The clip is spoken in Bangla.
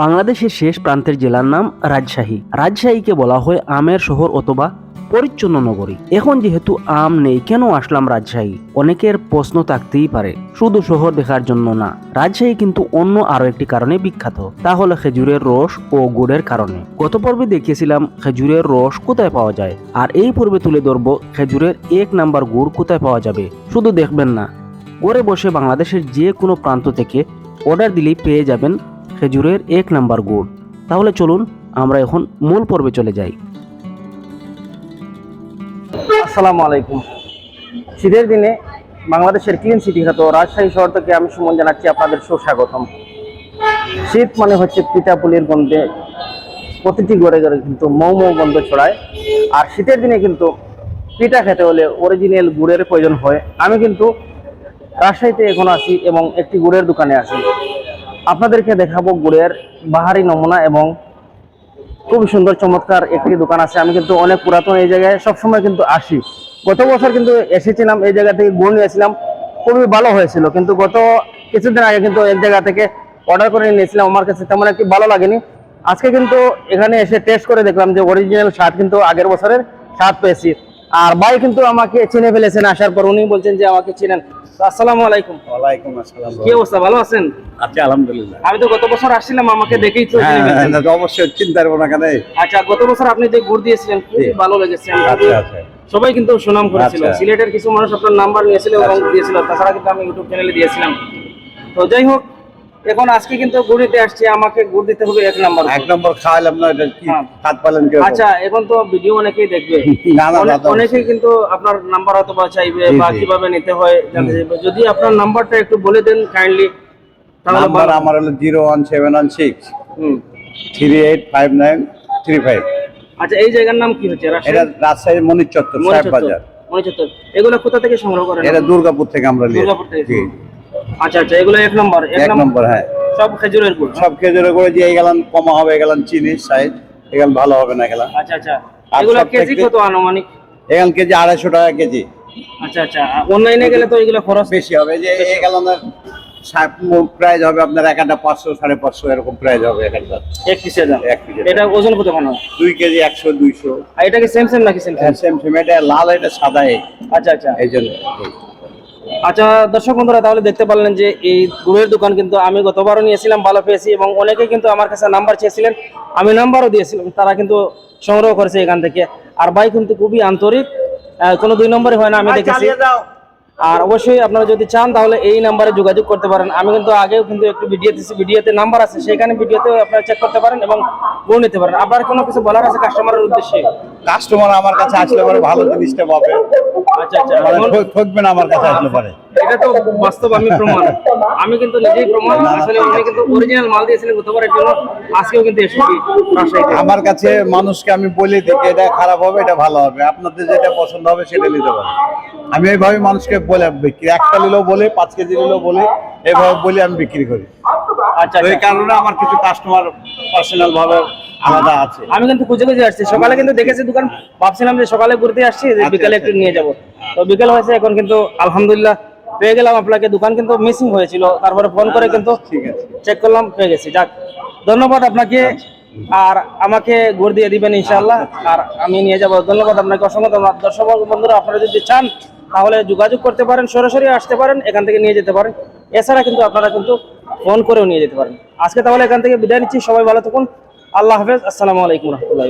বাংলাদেশের শেষ প্রান্তের জেলার নাম রাজশাহী। রাজশাহীকে বলা হয় আমের শহর অথবা পরিচ্ছন্ন নগরী। এখন যেহেতু আম নেই, কেন আসলাম রাজশাহী? অনেকের প্রশ্ন থাকতেই পারে, শুধু শহর দেখার জন্য না। রাজশাহী কিন্তু অন্য আরও একটি কারণে বিখ্যাত, তা হলো খেজুরের রস ও গুড়ের কারণে। গত পর্বে দেখিয়েছিলাম খেজুরের রস কোথায় পাওয়া যায়, আর এই পর্বে তুলে ধরবো খেজুরের এক নাম্বার গুড় কোথায় পাওয়া যাবে। শুধু দেখবেন না, ঘরে বসে বাংলাদেশের যে কোনো প্রান্ত থেকে অর্ডার দিলেই পেয়ে যাবেন খেজুরের এক নাম্বার গুড়। তাহলে চলুন, আমরা এখন মূল পর্বে চলে যাই। আসসালামু আলাইকুম। শীতের দিনে বাংলাদেশের ক্লিন সিটি খ্যাত রাজশাহী শহর থেকে আমি সুমন জানাচ্ছি আপনাদের সুস্বাগতম। শীত মানে হচ্ছে পিঠাপুলির গন্ধে প্রতিটি ঘরে ঘরে কিন্তু মৌ মৌ গন্ধ ছড়ায়। আর শীতের দিনে কিন্তু পিঠা খেতে হলে অরিজিনাল গুড়ের প্রয়োজন হয়। আমি কিন্তু রাজশাহীতে এখন আছি এবং একটি গুড়ের দোকানে আছি। আপনাদেরকে দেখাবো গুড়ের বাহারি নমুনা এবং খুব সুন্দর, চমৎকার একটি দোকান আছে। আমি কিন্তু অনেক পুরাতন এই জায়গায় সবসময় কিন্তু আসি। গত বছর কিন্তু এসেছিলাম এই জায়গা থেকে গুড় নিয়েছিলাম। খুবই ভালো হয়েছিল, কিন্তু গত কিছুদিন আগে কিন্তু এক জায়গা থেকে অর্ডার করে নিয়েছিলাম। আমার কাছে তেমন একটি ভালো লাগেনি। আজকে কিন্তু এখানে এসে টেস্ট করে দেখলাম যে অরিজিনাল স্বাদ কিন্তু আগের বছরের স্বাদ পেয়েছি। আর ভাই কিন্তু আমাকে চিনে ফেলেছেন আসার পর উনি বলছেন যে আমাকে চিনেন। তো আসসালামু আলাইকুম। ওয়ালাইকুম আসসালাম কি অবস্থা? ভালো আছেন? আচ্ছা আলহামদুলিল্লাহ। আমি তো গত বছর আসছিলাম আমাকে দেখেই তো হ্যাঁ। হ্যাঁ, না, অবশ্যই চিন্তা করব না কেন আচ্ছা গত বছর আপনি যে গুড় দিয়েছিলেন খুব ভালো লেগেছে। আচ্ছা আচ্ছা। সবাই কিন্তু সুনাম করেছিল। আচ্ছা। সিলেটের কিছু মানুষ আপনার নাম্বার নিয়েছিল এবং। দিয়েছিল। তাছাড়া কিন্তু আমি ইউটিউব চ্যানেলে দিয়েছিলাম। তো যাই হোক এখন আজকে কিন্তু গুড় দিতে আসছি আমাকে গুড় দিতে হবে এক নাম্বার এক নম্বর খাওয়াইলাম না এটা কি হ্যাঁ। কাজ পালেন কি আচ্ছা এখন তো ভিডিও অনেকেই দেখবে। অনেকেই কিন্তু আপনার নাম্বার হয়তো বা চাইবে বা কীভাবে নিতে হয় জানতে চাইবে। যদি আপনার নাম্বারটা একটু বলে দেন কাইন্ডলি নাম্বার আমার হলো zero one seven one six. Three eight five nine three five. আচ্ছা এই জায়গার নাম কি হচ্ছে? এটা রাজশাহী মনির চত্বর সাহেব। বাজার মনিচত্বর। এগুলো কোথা থেকে সংগ্রহ করেন? এটা দুর্গাপুর থেকে আমরা দুর্গাপুর থেকে। আচ্ছা আচ্ছা এগুলো এক নম্বর এক নম্বর। হ্যাঁ। সব খেজুরের গুড়। সব খেজুরে করে যে এগুলান কমা হবে এগুলান চিনি সাইজ এগুলান ভালো হবে না এগুলা আচ্ছা আচ্ছা। এগুলো কেজি কত আনুমানিক? এখান কেজি আড়াইশো টাকা কেজি। আচ্ছা আচ্ছা। অনলাইনে গেলে তো এগুলো খরচ বেশি হবে। যে এগুলানের প্রাইস হবে আপনার এক একটা পাঁচশো সাড়ে পাঁচশো এরকম প্রাইস হবে এক একটা এক পিসের দাম। এক পিসের এটা ওজন কত হয় দুই কেজি একশো দুইশো। আর এটা কি সেম সেম নাকি সেম সেম সেম সেম এটা লাল এটা সাদা আচ্ছা আচ্ছা। এই জন্য। আচ্ছা দর্শক বন্ধুরা তাহলে দেখতে পারলেন যে এই গুড়ের দোকান কিন্তু আমি গতবারও নিয়েছিলাম ভালো পেয়েছি এবং অনেকে কিন্তু আমার কাছে নাম্বার চেয়েছিলেন আমি নাম্বারও দিয়েছিলাম তারা কিন্তু সংগ্রহ করেছে এখান থেকে। আর ভাই কিন্তু খুবই আন্তরিক কোনো দুই নম্বরে হয় না আমি দেখেছি। আর অবশ্যই আপনারা যদি চান তাহলে এই নাম্বারে যোগাযোগ করতে পারেন। আমি কিন্তু আগেও কিন্তু একটু ভিডিও দিচ্ছি ভিডিওতে নাম্বার আছে সেখানে ভিডিওতেও আপনারা চেক করতে পারেন এবং গুণ নিতে পারেন। আপনার কোনো কিছু বলার আছে কাস্টমারের উদ্দেশ্যে? কাস্টমার আমার কাছে আসলে পরে ভালো জিনিসটা পাবে। ঠকবে না আমার কাছে আসলে পরে। এটা তো বাস্তব আমি প্রমাণ। আমি কিন্তু নিজেই প্রমাণ। আসলে উনি কিন্তু অরিজিনাল মাল দিয়েছিলেন গতবারের জন্য। আজকেও কিন্তু এসেছি আমার কাছে মানুষকে আমি বলে দিই এটা খারাপ হবে এটা ভালো হবে। আপনাদের যেটা পছন্দ হবে সেটা নিতে পারেন। আমি এইভাবে মানুষকে বলে বিক্রি একটা নিলেও বলে পাঁচ কেজি নিলেও বলে এইভাবে বলে আমি বিক্রি করি। আচ্ছা আচ্ছা। কারণে আমার কিছু কাস্টমার পার্সোনাল ভাবে আলাদা আছে। আমি কিন্তু খুঁজে খুঁজে আসছি। সকালে কিন্তু দেখেছি দোকান ভাবছিলাম যে সকালে ঘুরতে আসছি আচ্ছা, বিকালে একটু নিয়ে যাব। তো বিকেল হয়েছে এখন কিন্তু আলহামদুলিল্লাহ পেয়ে গেলাম আপনাকে। দোকান কিন্তু মিসিং হয়েছিল। তারপরে ফোন করে কিন্তু ঠিক আছে। চেক করলাম পেয়ে গেছি। যাক ধন্যবাদ আপনাকে। আর আমাকে ঘুর দিয়ে দিবেন ইনশাল্লাহ আর আমি নিয়ে যাব। ধন্যবাদ আপনাকে। অসংখ্য ধন্যবাদ। দর্শক বন্ধুরা আপনারা যদি চান তাহলে যোগাযোগ করতে পারেন সরাসরি আসতে পারেন এখান থেকে নিয়ে যেতে পারেন। এছাড়া কিন্তু আপনারা কিন্তু ফোন করেও নিয়ে যেতে পারেন আজকে তাহলে এখান থেকে বিদায় নিচ্ছি। সবাই ভালো থাকুন। আল্লাহ হাফেজ। আসসালামু আলাইকুম রহমতুল্লাহ